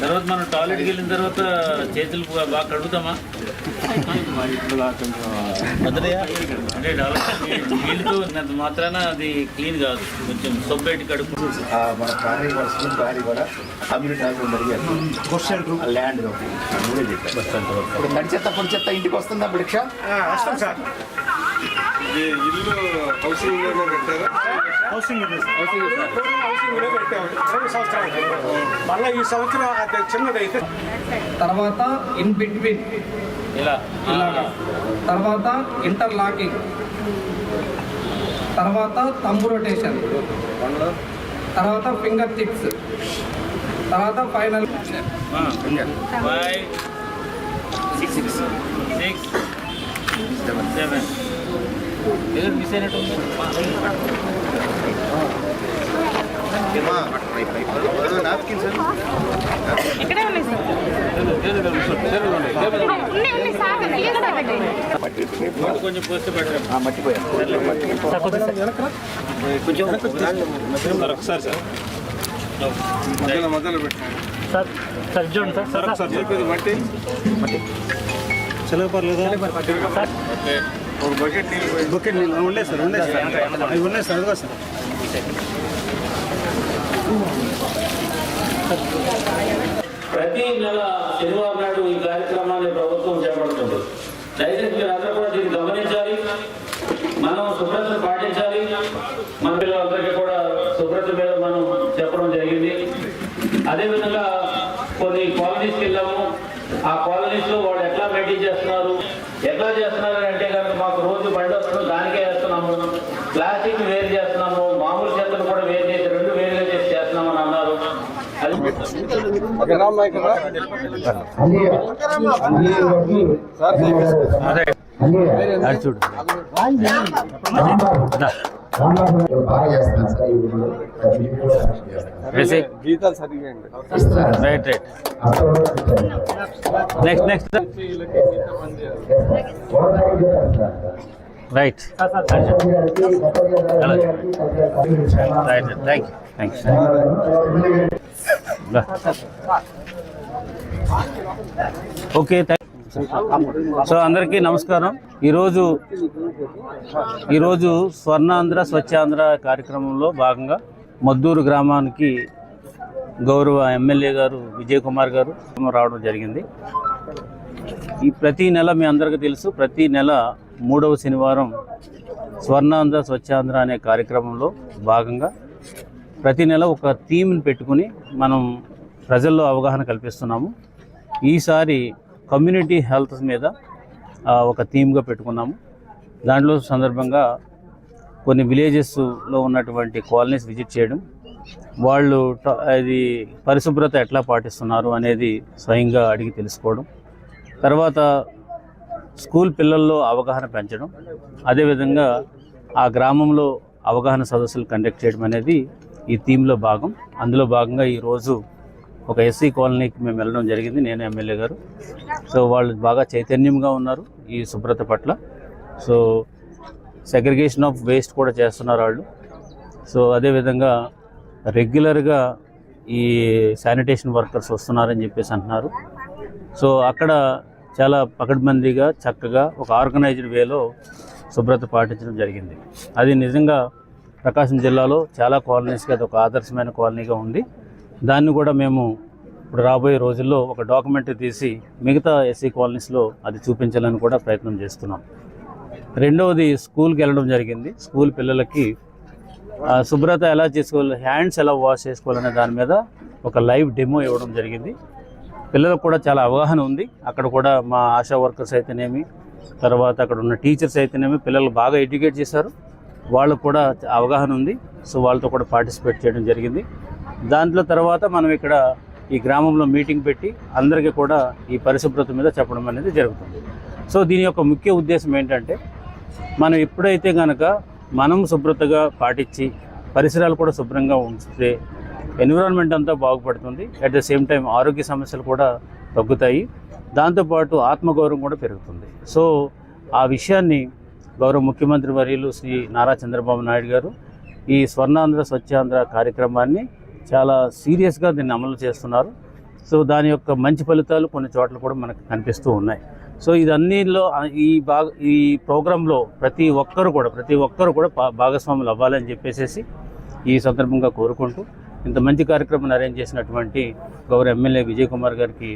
తర్వాత మనం టాయిలెట్కి వెళ్ళిన తర్వాత చేతులు బాగా కడుగుతామా? అంటే నీళ్ళతో మాత్రాన అది క్లీన్ కాదు. కొంచెం సొబ్బెట్టి కడుపు ఆ మన ప్రాణి మన స్కూల్ ప్రాణి కూడా కమ్యూనిటీ హాస్పిటల్ జరిగారు ల్యాండ్ మూడే చెప్పారు. ఇప్పుడు తడి చెత్త పొడి చెత్త ఇంటికి వస్తుందా భిక్ష? ఇల్లు హౌసింగ్ పెట్టారా? హౌసింగ్ హౌసింగ్ పెట్టాము రెండు సంవత్సరాలు మళ్ళీ ఈ సంవత్సరం అది చిన్నదైతే తర్వాత ఇన్ బిట్వీన్ ఇలా ఇలాగా తర్వాత ఇంటర్ లాకింగ్ తర్వాత తంబు రొటేషన్ తర్వాత ఫింగర్ టిప్స్ తర్వాత final five six six seven ఏదో మిస్ అయినట్టు ఇక్కడే ఉన్నాయి సార్ ఉన్నాయి ఉన్నాయి సార్ ఇక్కడ పెట్టండి నోటు కొంచెం పోస్తే బెటర్ మట్టిపోయారు ఒకసారి సార్ మధ్యలో మధ్యలో పెట్టాము సార్ సార్ చూడండి సార్ సార్ ఒకసారి చెప్పేది మట్టి చెలగ పర్లేదా సార్ ఒక బకెట్ నీళ్ళు ఉండే సార్ ఉండే సార్. అవి ఉన్నాయి సార్ అదిగో సార్. ప్రతి నెల శనివారం నాడు ఈ కార్యక్రమాన్ని ప్రభుత్వం చేపడుతుంది. దయచేసి మీరు అందరూ కూడా దీన్ని గమనించాలి. మనం శుభ్రతను పాటించాలి. మన పిల్లలందరికీ కూడా శుభ్రత మీద మనం చెప్పడం జరిగింది. అదేవిధంగా కొన్ని కాలనీస్కి వెళ్ళాము ఆ కాలనీస్లో వాళ్ళు ఎట్లా మెయింటైన్ చేస్తున్నారు ఎట్లా చేస్తున్నారు అంటే కనుక మాకు రోజు బండి వస్తుంది దానికే వేస్తున్నాము ప్లాస్టిక్ వేరు చేస్తున్నాము మామూలు చెత్తను కూడా వేరు చేసి రెండు వేరుగా చేసి చేస్తున్నామని అన్నారు అది బాగా చేస్తున్నారు సార్ ఈ ఊళ్ళో. మీకు కూడా చేస్తారు. గీతాలు సరిగా అండి ఇస్తున్నారు. Right right next next right right thank you thank you okay so అందరికీ నమస్కారం. ఈరోజు ఈరోజు స్వర్ణాంధ్ర స్వచ్ఛాంధ్ర కార్యక్రమంలో భాగంగా మద్దూరు గ్రామానికి గౌరవ ఎమ్మెల్యే గారు విజయ్ కుమార్ గారు రావడం జరిగింది. ఈ ప్రతి నెల మీ అందరికీ తెలుసు ప్రతి నెల మూడవ శనివారం స్వర్ణాంధ్ర స్వచ్ఛాంధ్ర అనే కార్యక్రమంలో భాగంగా ప్రతి నెల ఒక థీమ్ని పెట్టుకుని మనం ప్రజల్లో అవగాహన కల్పిస్తున్నాము. ఈసారి కమ్యూనిటీ హెల్త్ మీద ఒక థీమ్గా పెట్టుకున్నాము. దాంట్లో సందర్భంగా కొన్ని విలేజెస్లో ఉన్నటువంటి కాలనీస్ విజిట్ చేయడం వాళ్ళు ట- అది పరిశుభ్రత ఎట్లా పాటిస్తున్నారు అనేది స్వయంగా అడిగి తెలుసుకోవడం తర్వాత స్కూల్ పిల్లల్లో అవగాహన పెంచడం అదేవిధంగా ఆ గ్రామంలో అవగాహన సదస్సులు కండక్ట్ చేయడం అనేది ఈ థీమ్లో భాగం. అందులో భాగంగా ఈరోజు ఒక ఎస్సీ కాలనీకి మేము వెళ్ళడం జరిగింది. నేను ఎమ్మెల్యే గారు. సో వాళ్ళు బాగా చైతన్యంగా ఉన్నారు ఈ శుభ్రత పట్ల. సో సెగ్రిగేషన్ ఆఫ్ వేస్ట్ కూడా చేస్తున్నారు వాళ్ళు. సో అదేవిధంగా రెగ్యులర్గా ఈ శానిటేషన్ వర్కర్స్ వస్తున్నారని చెప్పేసి అంటున్నారు. సో అక్కడ చాలా పకడ్బందీగా చక్కగా ఒక ఆర్గనైజ్డ్ వేలో శుభ్రత పాటించడం జరిగింది. అది నిజంగా ప్రకాశం జిల్లాలో చాలా కాలనీస్కి అది ఒక ఆదర్శమైన కాలనీగా ఉంది దాన్ని కూడా మేము ఇప్పుడు రాబోయే రోజుల్లో ఒక డాక్యుమెంటరీ తీసి మిగతా ఎస్సీ కాలనీస్లో అది చూపించాలని కూడా ప్రయత్నం చేస్తున్నాం. రెండవది స్కూల్కి వెళ్ళడం జరిగింది. స్కూల్ పిల్లలకి శుభ్రత ఎలా చేసుకోవాలి హ్యాండ్స్ ఎలా వాష్ చేసుకోవాలనే దాని మీద ఒక లైవ్ డెమో ఇవ్వడం జరిగింది. పిల్లలకు కూడా చాలా అవగాహన ఉంది. అక్కడ కూడా మా ఆశా వర్కర్స్ అయితేనేమి తర్వాత అక్కడ ఉన్న టీచర్స్ అయితేనేమి పిల్లలు బాగా ఎడ్యుకేట్ చేశారు. వాళ్ళకు కూడా అవగాహన ఉంది. సో వాళ్ళతో కూడా పార్టిసిపేట్ చేయడం జరిగింది. దాంట్లో తర్వాత మనం ఇక్కడ ఈ గ్రామంలో మీటింగ్ పెట్టి అందరికీ కూడా ఈ పరిశుభ్రత మీద చెప్పడం అనేది జరుగుతుంది. సో దీని యొక్క ముఖ్య ఉద్దేశం ఏంటంటే మనం ఎప్పుడైతే కనుక మనం శుభ్రతగా పాటించి పరిసరాలు కూడా శుభ్రంగా ఉంచితే ఎన్విరాన్మెంట్ అంతా బాగుపడుతుంది. అట్ ద సేమ్ టైం ఆరోగ్య సమస్యలు కూడా తగ్గుతాయి. దాంతోపాటు ఆత్మగౌరవం కూడా పెరుగుతుంది. సో ఆ విషయాన్ని గౌరవ ముఖ్యమంత్రి వర్యులు శ్రీ నారా చంద్రబాబు నాయుడు గారు ఈ స్వర్ణాంధ్ర స్వచ్ఛాంధ్ర కార్యక్రమాన్ని చాలా సీరియస్గా దీన్ని అమలు చేస్తున్నారు. సో దాని యొక్క మంచి ఫలితాలు కొన్ని చోట్ల కూడా మనకు కనిపిస్తూ ఉన్నాయి. సో ఇదన్నీలో ఈ భాగ ఈ ప్రోగ్రాంలో ప్రతి ఒక్కరు కూడా ప్రతి ఒక్కరు కూడా భాగస్వాములు అవ్వాలని చెప్పేసి ఈ సందర్భంగా కోరుకుంటూ ఇంత మంచి కార్యక్రమం అరేంజ్ చేసినటువంటి గౌరవ ఎమ్మెల్యే విజయ్ కుమార్ గారికి